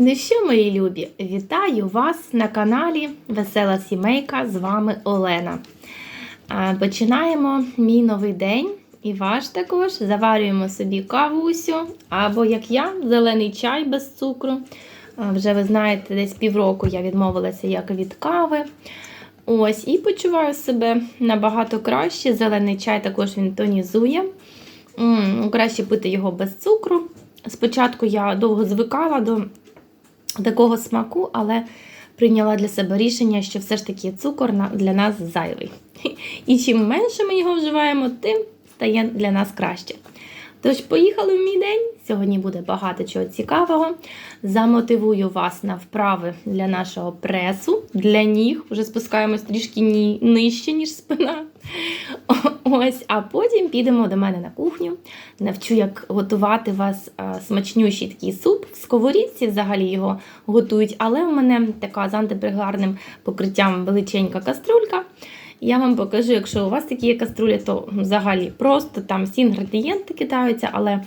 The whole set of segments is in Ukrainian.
Ну що, мої любі, вітаю вас на каналі Весела Сімейка. З вами Олена. Починаємо мій новий день і ваш також. Заварюємо собі кавусю, або, як я, зелений чай без цукру. Вже ви знаєте, десь півроку я відмовилася як від кави. Ось, і почуваю себе набагато краще. Зелений чай також він тонізує. М, Краще пити його без цукру. Спочатку я довго звикала до такого смаку, але прийняла для себе рішення, що все ж таки цукор для нас зайвий. І чим менше ми його вживаємо, тим стає для нас краще. Тож, поїхали в мій день. Сьогодні буде багато чого цікавого. Замотивую вас на вправи для нашого пресу, для ніг. Вже спускаємось трішки нижче, ніж спина. Ось, а потім підемо до мене на кухню. Навчу, як готувати вас а, смачнющий такий суп. В сковорідці взагалі його готують, але в мене така з антипригарним покриттям величенька каструлька. Я вам покажу, якщо у вас такі є каструлі, то взагалі просто там всі інгредієнти кидаються, але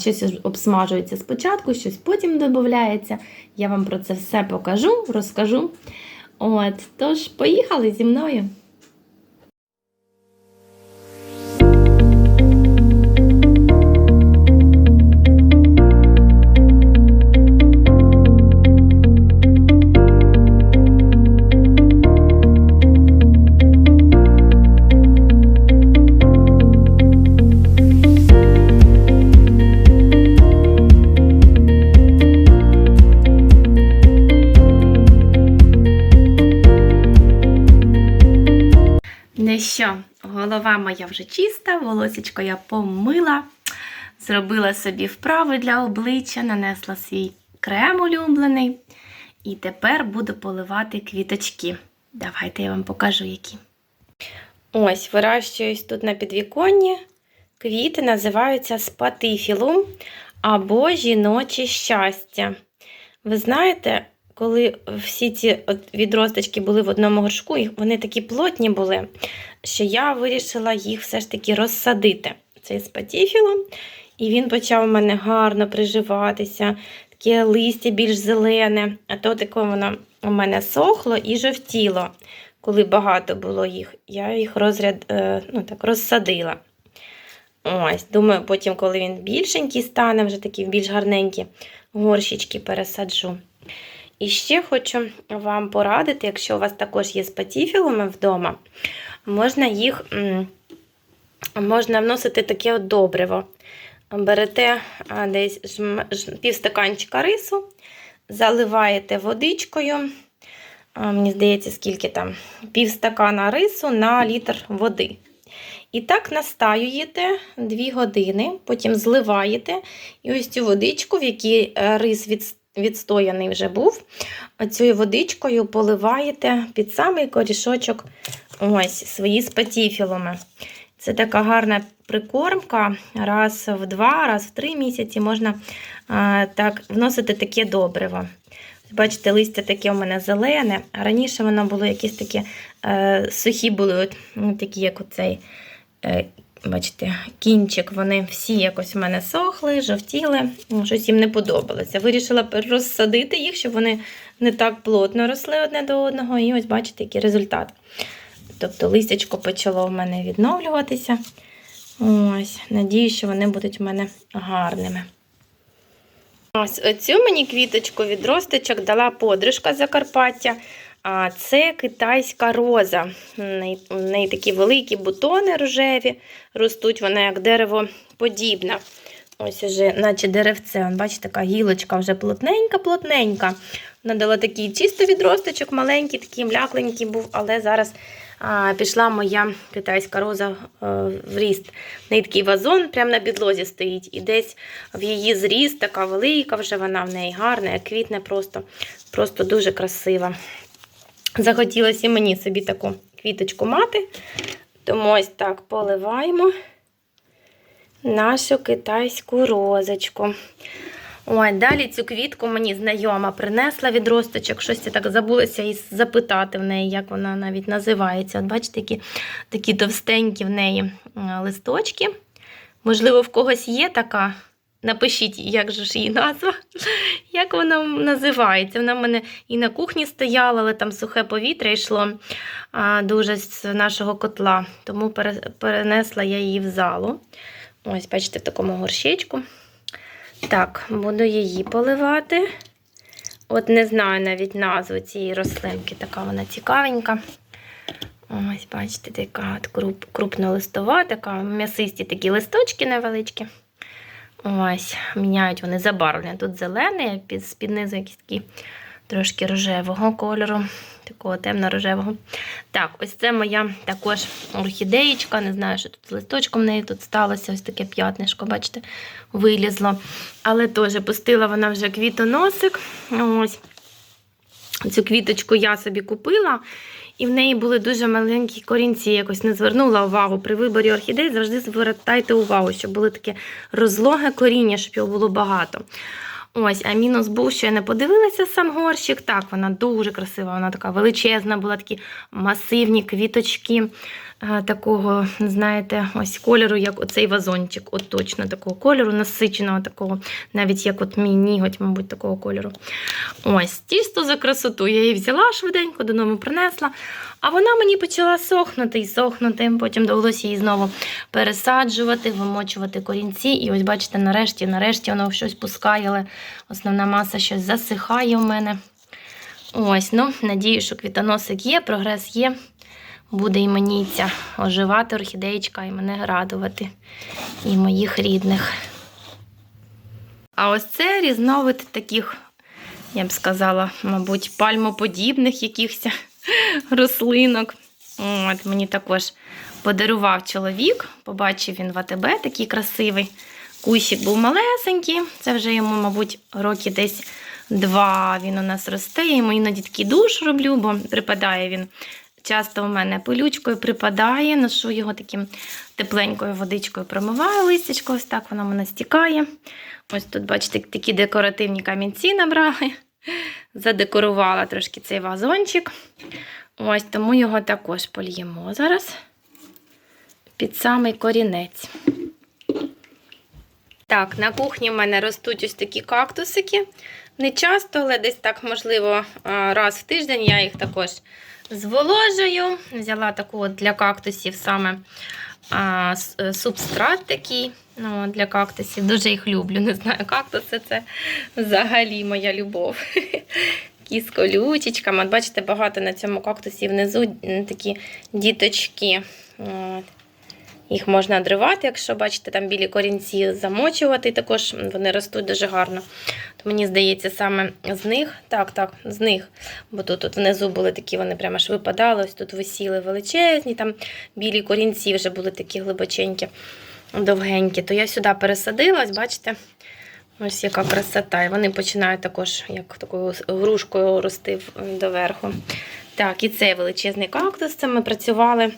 щось обсмажується спочатку, щось потім додається. Я вам про це все покажу, розкажу. От, тож, поїхали зі мною. Голова моя вже чиста, волосечко я помила, зробила собі вправи для обличчя, нанесла свій крем улюблений. І тепер буду поливати квіточки. Давайте я вам покажу, які. Ось, вирощуюсь тут на підвіконні. Квіти називаються спатифілум або жіноче щастя. Ви знаєте, коли всі ці відросточки були в одному горшку, вони такі плотні були, що я вирішила їх все ж таки розсадити. Цей спатіфілум. І він почав у мене гарно приживатися, таке листя більш зелене, а то таке воно у мене сохло і жовтіло, коли багато було їх. Я їх розряд, е, ну, так, розсадила. Ось, думаю, потім, коли він більшенький стане, вже такі більш гарненькі горщички пересаджу. І ще хочу вам порадити, якщо у вас також є спатіфілуми вдома, можна їх можна вносити таке от добриво. Берете десь півстаканчика рису, заливаєте водичкою. Мені здається, скільки там півстакана рису на літр води. І так настаюєте 2 години, потім зливаєте. І ось цю водичку, в якій е, рис відстояний вже був, цією водичкою поливаєте під самий корішочок ось свої спатіфілуми. Це така гарна прикормка. Раз в два, раз в три місяці можна а, так вносити таке добриво. Бачите, листя таке у мене зелене, раніше воно було якісь такі е, сухі були, от, ну, такі, як оцей, е, бачите, кінчик. Вони всі якось у мене сохли, жовтіли, ну, щось їм не подобалося. Вирішила розсадити їх, щоб вони не так плотно росли одне до одного. І ось бачите, який результат. Тобто листячко почало в мене відновлюватися. Ось, надію, що вони будуть в мене гарними. Ось оцю мені квіточку від росточок дала подружка з Закарпаття. А це китайська роза. В неї, такі великі бутони рожеві, ростуть вона як дерево подібна. Ось уже, наче деревце. Бачите, така гілочка вже плотненька-плотненька. Вона дала такий чисто відросточок, маленький, такий млякленький був, але зараз пішла моя китайська роза е, в ріст. Неї такий вазон прямо на підлозі стоїть. І десь в її зріст така велика, вже вона в неї гарна, як квітне просто, просто дуже красива. Захотілося і мені собі таку квіточку мати. Тому ось так поливаємо нашу китайську розочку. Ой, далі цю квітку мені знайома принесла від росточок. Щось я так забулася і запитати в неї, як вона навіть називається. От бачите, які такі товстенькі в неї е, листочки. Можливо, в когось є така Напишіть, як же ж її назва, як вона називається. Вона в мене і на кухні стояла, але там сухе повітря йшло дуже з нашого котла, тому перенесла я її в залу. Ось, бачите, в такому горщичку. Так, буду її поливати. От не знаю навіть назву цієї рослинки, така вона цікавенька. Ось, бачите, така от круп, крупнолистова, така м'ясисті такі листочки невеличкі. Ось, міняють вони забарвлення. Тут зелений, а під, з-під низу якісь такі трошки рожевого кольору, такого темно-рожевого. Так, ось це моя також орхідеєчка. Не знаю, що тут з листочком неї тут сталося. Ось таке п'ятнишко, бачите, вилізло. Але теж пустила вона вже квітоносик. Ось. Цю квіточку я собі купила, і в неї були дуже маленькі корінці. Якось не звернула увагу. При виборі орхідей завжди звертайте увагу, щоб були таке розлоге коріння, щоб його було багато. Ось, а мінус був, що я не подивилася сам горщик. Так, вона дуже красива, вона така величезна, була такі масивні квіточки такого, знаєте, ось кольору, як оцей вазончик. От точно такого кольору, насиченого такого, навіть як от мій ніготь, мабуть, такого кольору. Ось, тісто за красоту. Я її взяла швиденько, додому принесла. А вона мені почала сохнути і сохнути. Потім довелося її знову пересаджувати, вимочувати корінці. І ось, бачите, нарешті, нарешті воно щось пускає, але основна маса щось засихає у мене. Ось, ну, надію, що квітоносик є, прогрес є. Буде і мені ця оживати орхідеєчка і мене радувати, і моїх рідних. А ось це різновид таких, я б сказала, мабуть, пальмоподібних якихось рослинок. От, мені також подарував чоловік. Побачив він в АТБ такий красивий. Кущик був малесенький. Це вже йому, мабуть, роки десь два він у нас росте. Я йому іноді такий душ роблю, бо припадає він. Часто у мене пилючкою припадає, ношу його таким тепленькою водичкою, промиваю листячко, ось так воно в мене стікає. Ось тут, бачите, такі декоративні камінці набрали. Задекорувала трошки цей вазончик. Ось тому його також польємо зараз під самий корінець. Так, на кухні в мене ростуть ось такі кактусики. Не часто, але десь так, можливо, раз в тиждень я їх також зволожую. Взяла таку от для кактусів саме а, е, субстрат такий ну, для кактусів. Дуже їх люблю. Не знаю, кактуси це взагалі моя любов. Такі з колючечками. От бачите, багато на цьому кактусі внизу такі діточки. От. Їх можна дривати, якщо бачите, там білі корінці замочувати, також вони ростуть дуже гарно. Мені здається, саме з них, так, так, з них, бо тут, тут внизу були такі, вони прямо аж випадали, ось тут висіли величезні, там білі корінці вже були такі глибоченькі, довгенькі. То я сюди пересадилась, бачите, ось яка красота. І вони починають також, як такою грушкою рости доверху. Так, і цей величезний кактус, це ми працювали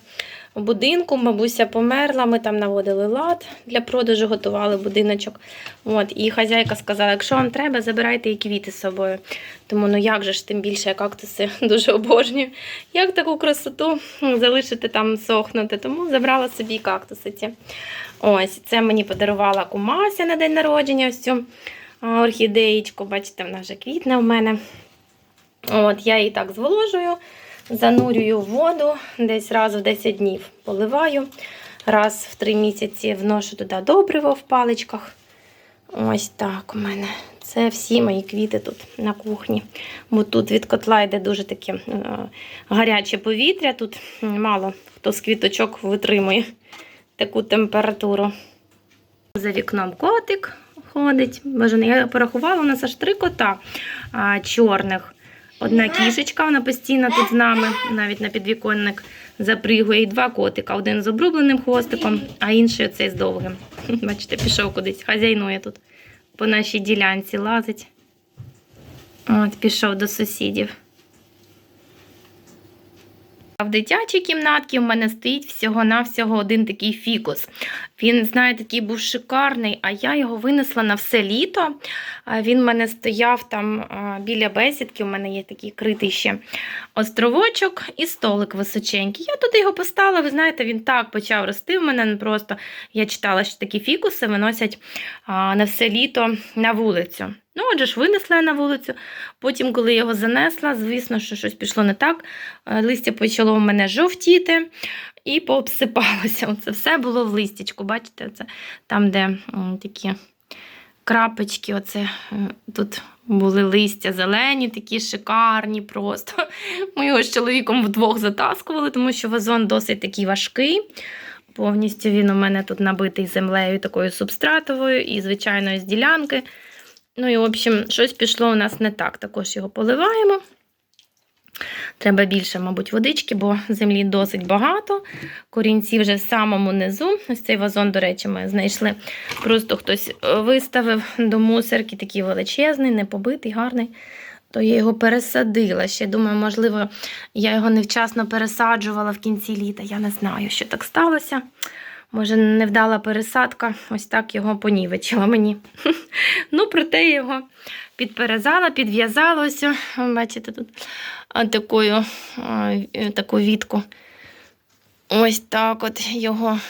будинку. Бабуся померла, ми там наводили лад для продажу, готували будиночок. От, і хазяйка сказала: якщо вам треба, забирайте і квіти з собою. Тому ну як же ж, тим більше я кактуси дуже обожнюю. Як таку красоту залишити там сохнути, тому забрала собі кактуси ці. Ось, це мені подарувала кумася на день народження. Ось цю орхідеєчку. Бачите, вона вже квітне в мене. От, я її так зволожую, занурюю в воду десь раз в 10 днів поливаю. Раз в 3 місяці вношу туди добриво в паличках. Ось так у мене. Це всі мої квіти тут на кухні. Бо тут від котла йде дуже таке е, гаряче повітря. Тут мало хто з квіточок витримує таку температуру. За вікном котик ходить. Боже, я порахувала, у нас аж три кота чорних. Одна кішечка, вона постійно тут з нами, навіть на підвіконник запригує. І два котика. Один з обрубленим хвостиком, а інший оцей з довгим. Бачите, пішов кудись. Хазяйнує тут по нашій ділянці лазить. От, пішов до сусідів. А в дитячій кімнатці в мене стоїть всього-навсього один такий фікус. Він, знаєте, такий був шикарний, а я його винесла на все літо. Він в мене стояв там біля бесідки, у мене є такий критий ще островочок і столик височенький. Я туди його поставила, ви знаєте, він так почав рости в мене ну, просто. Я читала, що такі фікуси виносять на все літо на вулицю. Ну, отже ж, винесла я на вулицю. Потім, коли я його занесла, звісно, що щось пішло не так. Е, Листя почало в мене жовтіти і пообсипалося. Оце все було в листячку. Бачите, це там, де такі крапочки, оце е, тут були листя зелені, такі шикарні просто. Ми його з чоловіком вдвох затаскували, тому що вазон досить такий важкий. Повністю він у мене тут набитий землею такою субстратовою і, звичайно, з ділянки. Ну і, в общем, щось пішло у нас не так. Також його поливаємо. Треба більше, мабуть, водички, бо землі досить багато. Корінці вже в самому низу. Ось цей вазон, до речі, ми знайшли. Просто хтось е, виставив до мусорки, такий величезний, не побитий, гарний. То я його пересадила. Ще думаю, можливо, я його невчасно пересаджувала в кінці літа. Я не знаю, що так сталося. Може, невдала пересадка, ось так його понівечила мені. Ну, проте його підперезала, підв'язала ось, бачите, тут такою, таку вітку. Ось так от його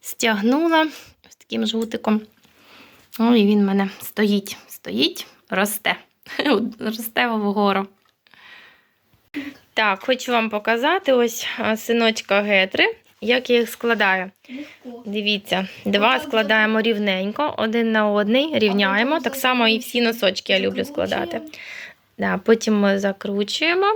стягнула ось таким жгутиком. Ну, і він в мене стоїть, стоїть, росте. Росте вгору. Так, хочу вам показати ось синочка гетри, як я їх складаю. Легко. Дивіться, два Отак складаємо рівненько, один на один, рівняємо. Так само і всі носочки я люблю складати. Да, потім ми закручуємо.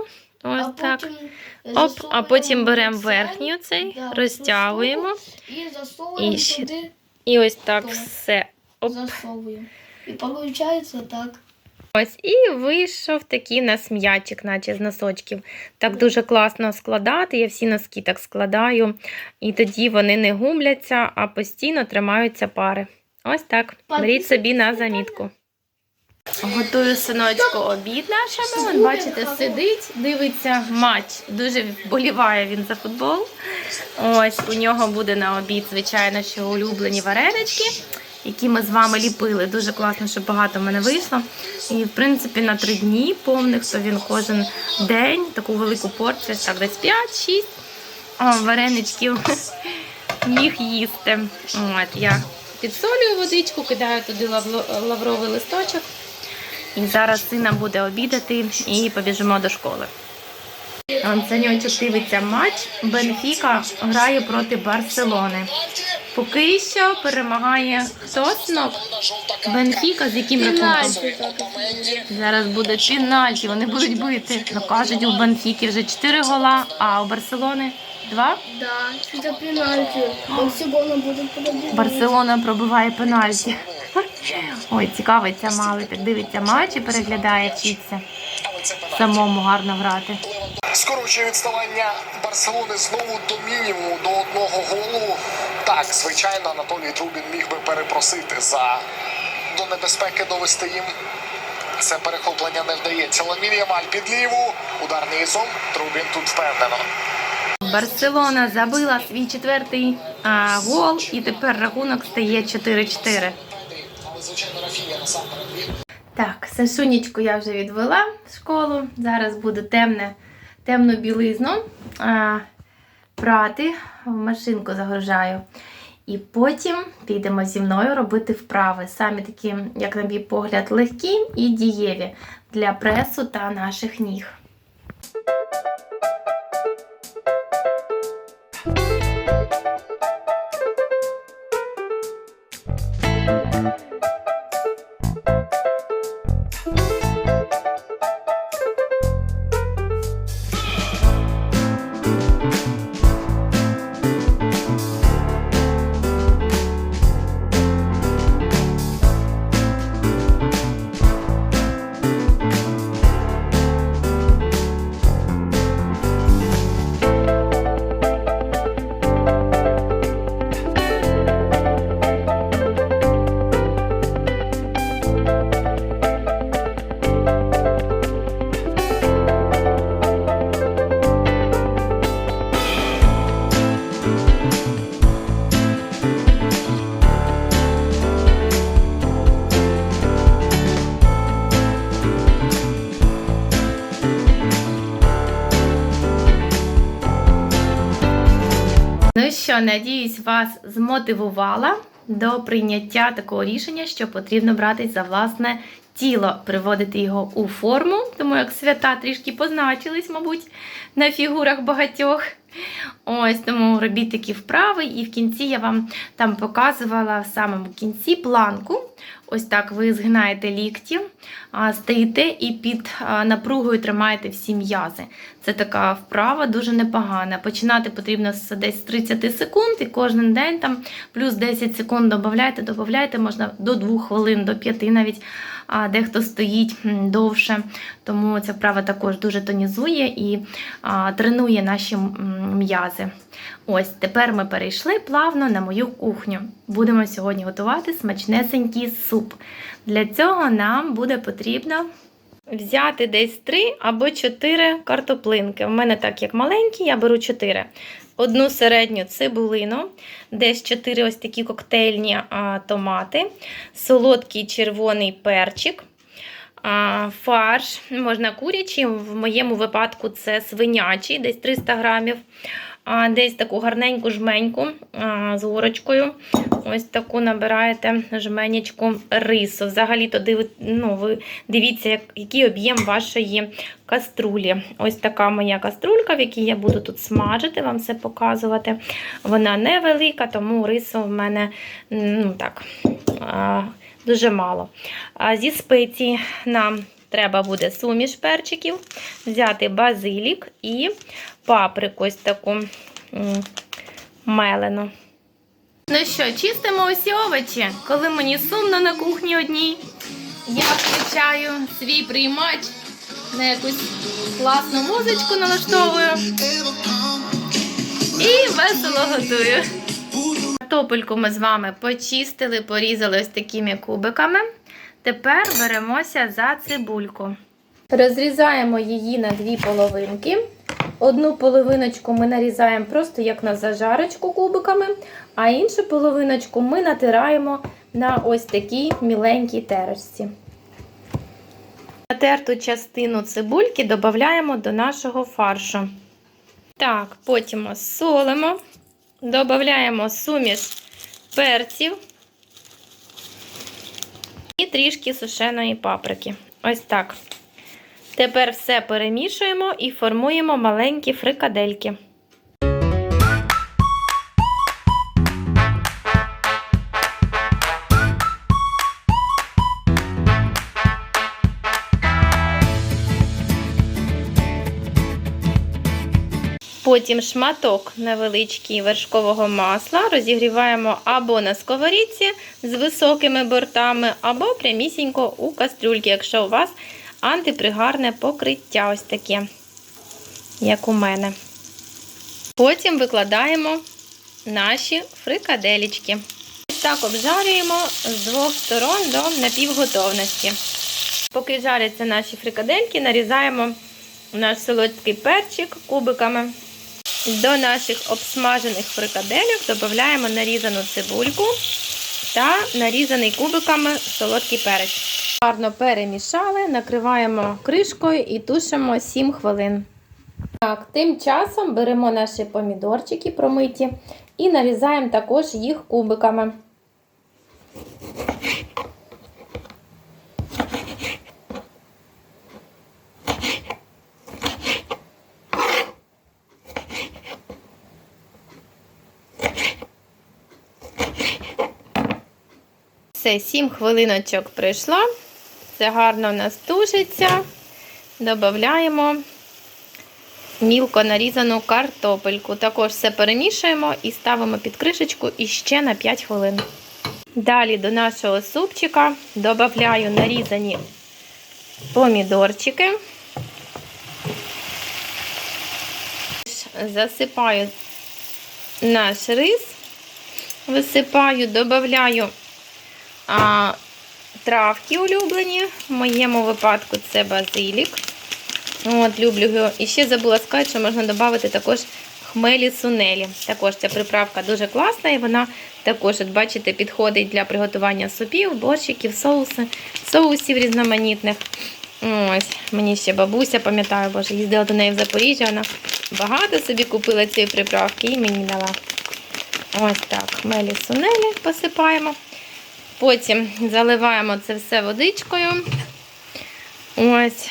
Ось А так. потім Оп, а потім беремо цей, верхній цей, да, розтягуємо. І засовуємо І туди, І ось так Так. все. Оп. засовуємо. І виходить так. Ось і вийшов такий нас м'ячик, наче з носочків. Так дуже класно складати. Я всі носки так складаю, і тоді вони не гумляться, а постійно тримаються пари. Ось так. Беріть собі на замітку. Готую синочку обід нашому. От Бачите, сидить, дивиться матч. Дуже вболіває він за футбол. Ось у нього буде на обід, звичайно, що улюблені варенички, які ми з вами ліпили. Дуже класно, що багато в мене вийшло. І в принципі на три дні повних, то він кожен день таку велику порцію, так десь 5-6 вареничків міг їсти. От я підсолюю водичку, кидаю туди лавровий листочок. І зараз сина буде обідати і побіжимо до школи. Он дивиться матч. Бенфіка грає проти Барселони. Поки що перемагає хто? Бенфіка з яким рахунком? Зараз буде пенальті, вони будуть бити. Ну кажуть, у Бенфіки вже 4 гола, а у Барселони 2. Да, це пенальті. Барселона буде подобати. Барселона пробиває пенальті. Ой, цікавиться малий, так дивиться матч і переглядає, вчиться самому гарно грати. Скорочує відставання Барселони знову до мінімуму, до одного голу. Так, звичайно, Анатолій Трубін міг би перепросити за до небезпеки довести їм. Це перехоплення не вдається. Ламін Ямаль під ліву. Удар низом. Трубін тут впевнено. Барселона забила свій четвертий а, гол, і тепер рахунок стає 4-4. Але звичайно Рафінія насамперед. Так, Сашунічку я вже відвела в школу. Зараз буду темне, темну білизну а, прати, в машинку загружаю. І потім підемо зі мною робити вправи. Самі такі, як на мій погляд, легкі і дієві для пресу та наших ніг. Надіюсь, вас змотивувала до прийняття такого рішення, що потрібно братись за власне тіло, приводити його у форму, тому як свята трішки позначились, мабуть, на фігурах багатьох. Ось тому робіть такі вправи, і в кінці я вам там показувала в самому кінці планку. Ось так ви згинаєте лікті, стоїте і під напругою тримаєте всі м'язи. Це така вправа дуже непогана. Починати потрібно з десь 30 секунд, і кожен день там плюс 10 секунд додаєте, додаєте, можна до 2 хвилин, до 5 навіть. А дехто стоїть довше, тому ця вправа також дуже тонізує і а, тренує наші м'язи. Ось тепер ми перейшли плавно на мою кухню. Будемо сьогодні готувати смачнесенький суп. Для цього нам буде потрібно взяти десь 3 або 4 картоплинки. У мене так як маленькі, я беру 4. Одну середню цибулину, десь 4 ось такі коктейльні томати, солодкий червоний перчик, фарш, можна курячий, в моєму випадку це свинячий, десь 300 грамів. А, Десь таку гарненьку жменьку з горочкою. Ось таку набираєте жменечку рису. Взагалі-то диви, ну, ви дивіться, як, який об'єм вашої каструлі. Ось така моя каструлька, в якій я буду тут смажити, вам все показувати. Вона невелика, тому рису в мене ну, так, дуже мало. Зі спецій нам треба буде суміш перчиків, взяти базилік і паприку ось таку мелену. Ну що, чистимо усі овочі. Коли мені сумно на кухні одній, я включаю свій приймач на якусь класну музичку налаштовую і весело готую. Картопельку ми з вами почистили, порізали ось такими кубиками. Тепер беремося за цибульку. Розрізаємо її на дві половинки. Одну половиночку ми нарізаємо просто як на зажарочку кубиками, а іншу половиночку ми натираємо на ось такій міленькій терочці. Натерту частину цибульки додаємо до нашого фаршу. Так, потім солимо, додаємо суміш перців трішки сушеної паприки. Ось так. Тепер все перемішуємо і формуємо маленькі фрикадельки. Потім шматок невеличкий вершкового масла розігріваємо або на сковорідці з високими бортами, або прямісінько у кастрюльці, якщо у вас антипригарне покриття ось таке, як у мене. Потім викладаємо наші фрикаделічки. Так обжарюємо з двох сторон до напівготовності. Поки жаряться наші фрикадельки, нарізаємо наш солодкий перчик кубиками. До наших обсмажених фрикадельок додаємо нарізану цибульку та нарізаний кубиками солодкий перець. Гарно перемішали, накриваємо кришкою і тушимо 7 хвилин. Так, тим часом беремо наші помідорчики промиті і нарізаємо також їх кубиками. Все, 7 хвилиночок пройшло. Це гарно в нас тушиться. Додаємо мілко нарізану картопельку. Також все перемішуємо і ставимо під кришечку іще на 5 хвилин. Далі до нашого супчика додаю нарізані помідорчики. Засипаю наш рис, висипаю, додаю а, травки улюблені. В моєму випадку це базилік. От, люблю його. І ще забула сказати, що можна додати також хмелі сунелі. Також ця приправка дуже класна, і вона також, от бачите, підходить для приготування супів, борщиків, соуси, соусів різноманітних. Ось, мені ще бабуся, пам'ятаю, боже, їздила до неї в Запоріжжя, вона багато собі купила цієї приправки і мені дала. Ось так, мелі сунелі посипаємо. Потім заливаємо це все водичкою. Ось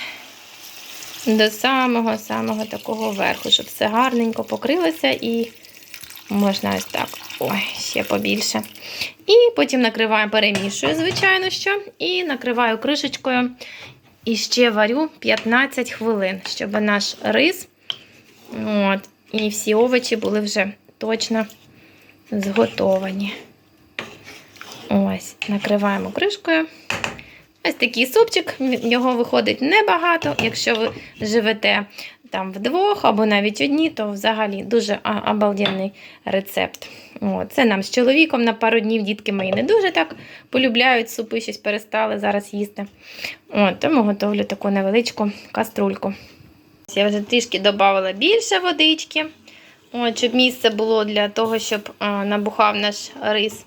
до самого-самого такого верху, щоб все гарненько покрилося і можна ось так. Ой, ще побільше. І потім накриваю, перемішую, звичайно, що. І накриваю кришечкою. І ще варю 15 хвилин, щоб наш рис от, і всі овочі були вже точно зготовані. Ось, накриваємо кришкою. Ось такий супчик, його виходить небагато. Якщо ви живете там вдвох або навіть одні, то взагалі дуже обалденний рецепт. О, це нам з чоловіком на пару днів дітки мої не дуже так полюбляють супи, щось перестали зараз їсти. О, тому готовлю таку невеличку каструльку. Я вже трішки додавала більше водички, от, щоб місце було для того, щоб набухав наш рис.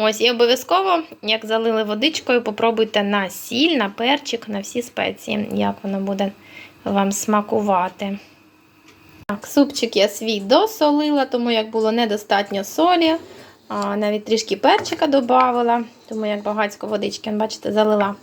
Ось, і обов'язково, як залили водичкою, попробуйте на сіль, на перчик, на всі спеції, як воно буде вам смакувати. Так, супчик я свій досолила, тому як було недостатньо солі, а, навіть трішки перчика додавала, тому як багатько водички, бачите, залила.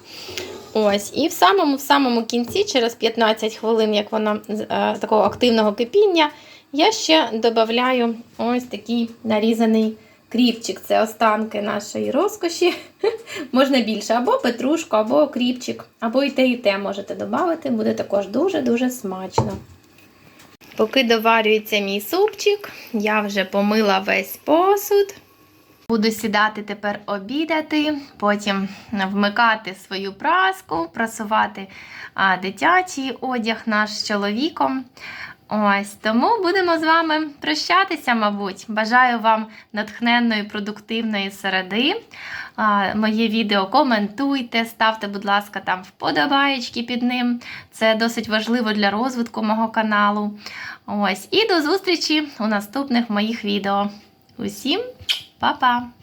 Ось, і в самому в самому кінці, через 15 хвилин, як воно е, такого активного кипіння, я ще додаю ось такий нарізаний кріпчик. Це останки нашої розкоші. Можна більше, або петрушку, або кріпчик, або і те, і те можете додати. Буде також дуже-дуже смачно. Поки доварюється мій супчик, я вже помила весь посуд. Буду сідати тепер обідати, потім вмикати свою праску, прасувати дитячий одяг наш з чоловіком. Ось тому будемо з вами прощатися, мабуть. Бажаю вам натхненної, продуктивної середи. Моє відео коментуйте, ставте, будь ласка, там вподобаєчки під ним. Це досить важливо для розвитку мого каналу. Ось, і до зустрічі у наступних моїх відео. Усім па-па!